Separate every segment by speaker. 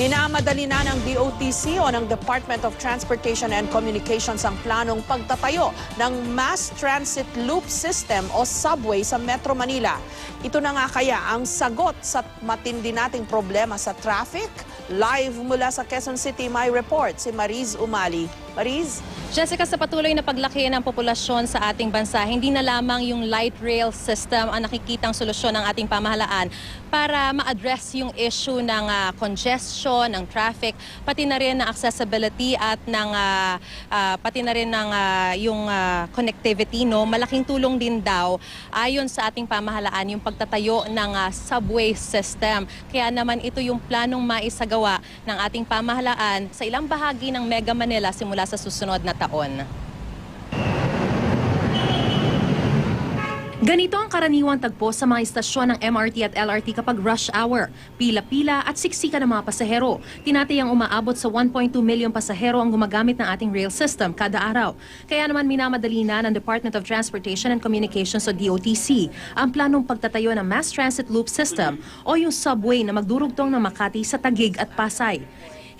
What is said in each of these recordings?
Speaker 1: Minamadali na ng DOTC o ng Department of Transportation and Communications ang planong pagtatayo ng Mass Transit Loop System o subway sa Metro Manila. Ito na nga kaya ang sagot sa matindi nating problema sa traffic? Live mula sa Quezon City, may report si Mariz Umali. Mariz?
Speaker 2: Jessica, sa patuloy na paglaki ng populasyon sa ating bansa, hindi na lamang yung light rail system ang nakikitang solusyon ng ating pamahalaan para ma-address yung issue ng ah, congestion, ng traffic, pati na rin ng accessibility at ng ah, ah, pati na rin ng ah, yung ah, connectivity no malaking tulong din daw ayon sa ating pamahalaan yung pagtatayo ng ah, subway system kaya naman ito yung planong maisagawa ng ating pamahalaan sa ilang bahagi ng Mega Manila simula sa susunod na taon. Ganito ang karaniwang tagpo sa mga istasyon ng MRT at LRT kapag rush hour. Pila-pila at siksika ng mga pasahero. Tinatayang umaabot sa 1.2 milyon pasahero ang gumagamit ng ating rail system kada araw. Kaya naman minamadali na ng Department of Transportation and Communications o DOTC ang planong pagtatayo ng Mass Transit Loop System o yung subway na magdurugtong ng Makati sa Tagig at Pasay.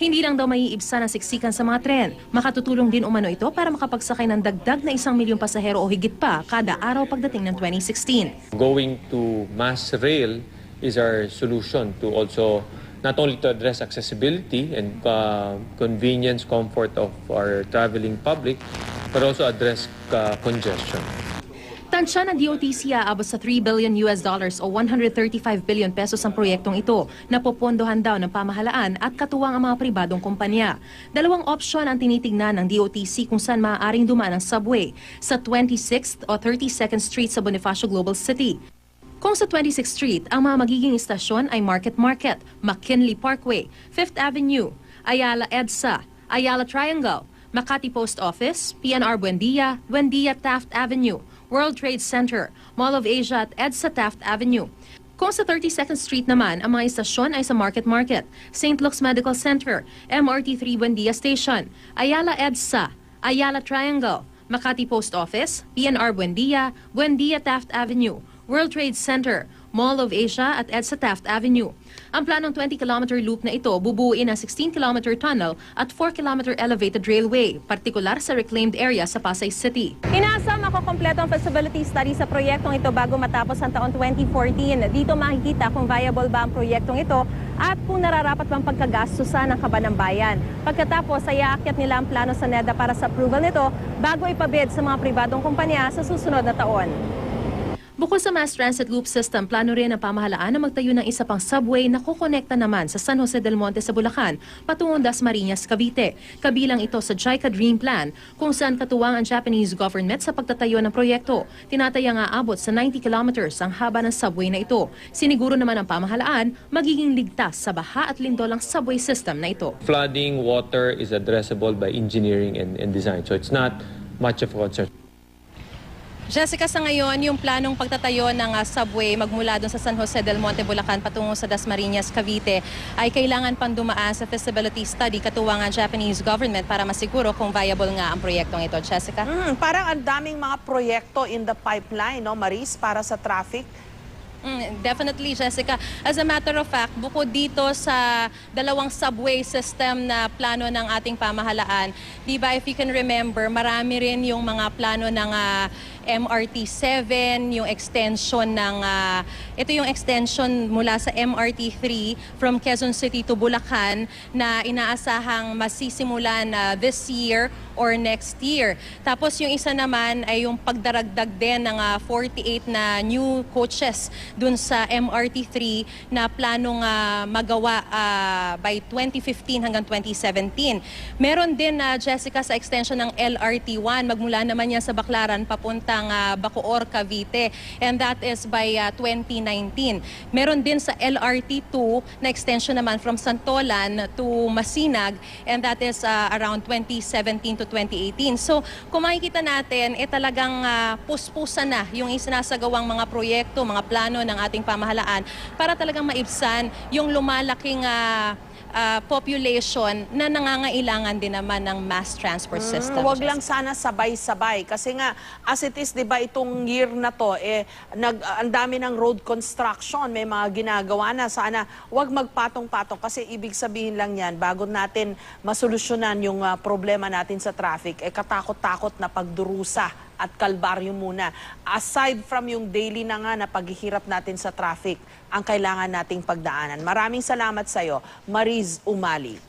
Speaker 2: Hindi lang daw maiibsa ng siksikan sa mga tren. Makatutulong din umano ito para makapagsakay ng dagdag na isang milyong pasahero o higit pa kada araw pagdating ng 2016.
Speaker 3: Going to mass rail is our solution to also not only to address accessibility and uh, convenience, comfort of our traveling public, but also address uh, congestion.
Speaker 2: Tansya ng DOTC aabot sa 3 billion US dollars o 135 billion pesos ang proyektong ito na popondohan daw ng pamahalaan at katuwang ang mga pribadong kumpanya. Dalawang opsyon ang tinitingnan ng DOTC kung saan maaaring dumaan ang subway sa 26th o 32nd Street sa Bonifacio Global City. Kung sa 26th Street, ang mga magiging istasyon ay Market Market, McKinley Parkway, 5th Avenue, Ayala EDSA, Ayala Triangle, Makati Post Office, PNR Buendia, Buendia Taft Avenue, World Trade Center, Mall of Asia at EDSA Taft Avenue. Kung sa 32nd Street naman, ang mga istasyon ay sa Market Market, St. Luke's Medical Center, MRT3 Buendia Station, Ayala EDSA, Ayala Triangle, Makati Post Office, PNR Buendia, Buendia Taft Avenue, World Trade Center, Mall of Asia at EDSA Taft Avenue. Ang planong 20-kilometer loop na ito bubuuin ng 16-kilometer tunnel at 4-kilometer elevated railway, partikular sa reclaimed area sa Pasay City. Inaasa makokompleto ang feasibility study sa proyektong ito bago matapos ang taon 2014. Dito makikita kung viable ba ang proyektong ito at kung nararapat bang pagkagastusan ng kaban ng bayan. Pagkatapos ay aakyat nila ang plano sa NEDA para sa approval nito bago ipabid sa mga pribadong kumpanya sa susunod na taon. Bukod sa mass transit loop system, plano rin ng pamahalaan na magtayo ng isa pang subway na kukonekta naman sa San Jose del Monte sa Bulacan, patungong Dasmariñas, Cavite. Kabilang ito sa JICA Dream Plan, kung saan katuwang ang Japanese government sa pagtatayo ng proyekto. Tinataya nga abot sa 90 kilometers ang haba ng subway na ito. Siniguro naman ang pamahalaan, magiging ligtas sa baha at lindol ang subway system na ito.
Speaker 3: Flooding, water is addressable by engineering and, and design. So it's not much of a concern. Jessica, sa ngayon, yung planong pagtatayo ng ah, subway magmula doon sa San Jose del Monte, Bulacan patungo sa Dasmariñas, Cavite ay kailangan pang dumaan sa feasibility study katuwang ang Japanese government para masiguro kung viable nga ang proyektong ito. Jessica?
Speaker 1: Hmm, parang ang daming mga proyekto in the pipeline, no, Mariz, para sa traffic.
Speaker 2: Mm, definitely, Jessica. As a matter of fact, bukod dito sa dalawang subway system na plano ng ating pamahalaan, di ba if you can remember, marami rin yung mga plano ng ah, MRT7, yung extension ng, ah, ito yung extension mula sa MRT3 from Quezon City to Bulacan na inaasahang masisimulan na this year or next year. Tapos yung isa naman ay yung pagdaragdag din ng ah, 48 na new coaches dun sa MRT3 na planong ah, magawa ah, by 2015 hanggang 2017. Meron din na Jessica sa extension ng LRT1 magmula naman yan sa Baclaran papuntang ah, Bacoor, Cavite and that is by ah, 2019. Meron din sa LRT2 na extension naman from Santolan to Masinag and that is ah, around 2017 to 2018. So kung makikita natin, eh talagang ah, puspusan na yung isinasagawang mga proyekto, mga plano ng ating pamahalaan para talagang maibsan yung lumalaking ah,
Speaker 3: ah, population na nangangailangan din naman ng mass transport system.
Speaker 1: Mm, Huwag lang sana sabay-sabay. Kasi nga as it is 'di ba itong year na to eh nag ang dami ng road construction, may mga ginagawa na. Sana huwag magpatong-patong. Kasi ibig sabihin lang 'yan bago natin masolusyonan yung ah, problema natin sa traffic eh katakot-takot na pagdurusa at kalbaryo muna. Aside from yung daily na nga na paghihirap natin sa traffic, ang kailangan nating pagdaanan. Maraming salamat sa iyo, Mariz Umali.